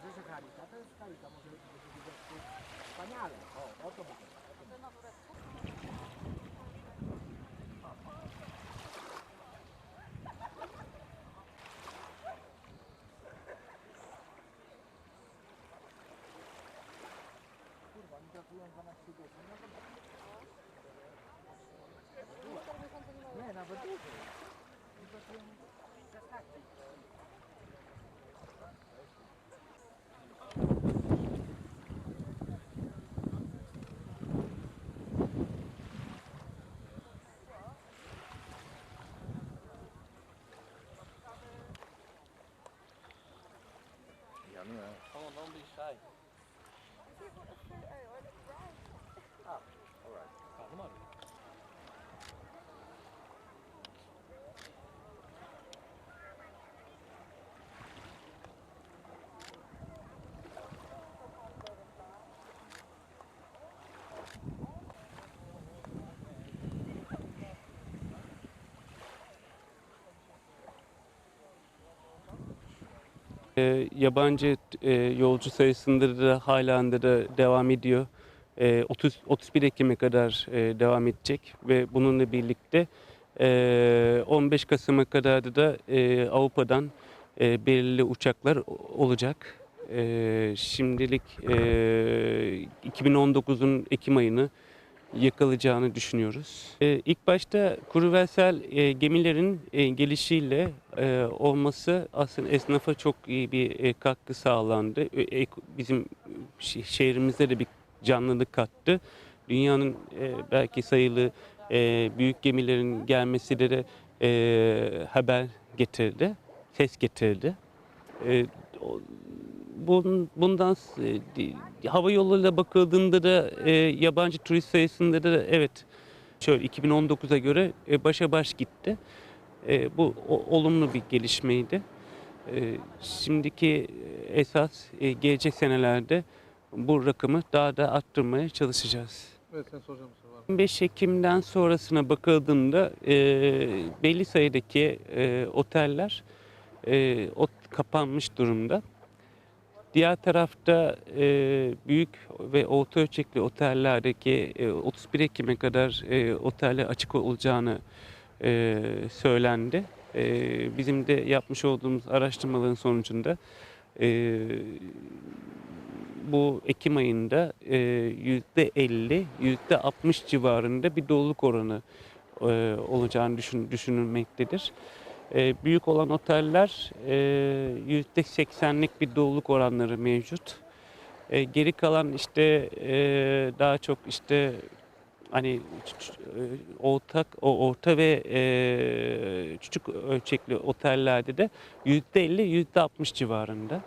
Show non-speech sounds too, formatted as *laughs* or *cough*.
okaże, że halika to jest halika, może być wspaniale. O, o to będzie. Kurwa, mi brakuje 12 godzin. No to... Nie, nawet dłużej. Mi brakuje... I knew. Come on, don't be shy. Oh, *laughs* all right. E, yabancı e, yolcu sayısında da halen de de devam ediyor. E, 30 31 Ekim'e kadar e, devam edecek ve bununla birlikte e, 15 Kasım'a kadar da e, Avrupa'dan e, belirli uçaklar olacak. E, şimdilik e, 2019'un Ekim ayını yakalayacağını düşünüyoruz. E, ilk başta kuruvelsel e, gemilerin e, gelişiyle e, olması aslında esnafa çok iyi bir e, katkı sağlandı. E, ek- bizim şe- şehrimizde de bir canlılık kattı. Dünyanın e, belki sayılı e, büyük gemilerin gelmesi de, de e, haber getirdi, ses getirdi. E, o- bundan e, hava yoluyla bakıldığında da e, yabancı turist sayısında da evet şöyle 2019'a göre e, başa baş gitti. E, bu o- olumlu bir gelişmeydi. E, şimdiki esas e, gelecek senelerde bu rakamı daha da arttırmaya çalışacağız. Evet sen soracağım bir soru var. 25 Ekim'den sonrasına bakıldığında e, belli sayıdaki e, oteller e, ot, kapanmış durumda. Diğer tarafta e, büyük ve orta ölçekli otellerdeki e, 31 Ekim'e kadar e, oteller açık olacağını e, söylendi. E, bizim de yapmış olduğumuz araştırmaların sonucunda e, bu Ekim ayında e, yüzde 50, yüzde 60 civarında bir doluluk oranı e, olacağını düşün, düşünülmektedir. E, büyük olan oteller e, yüzde 80'lik bir doluluk oranları mevcut. E, geri kalan işte e, daha çok işte hani e, ortak o orta ve e, küçük ölçekli otellerde de yüzde 50 yüzde 60 civarında.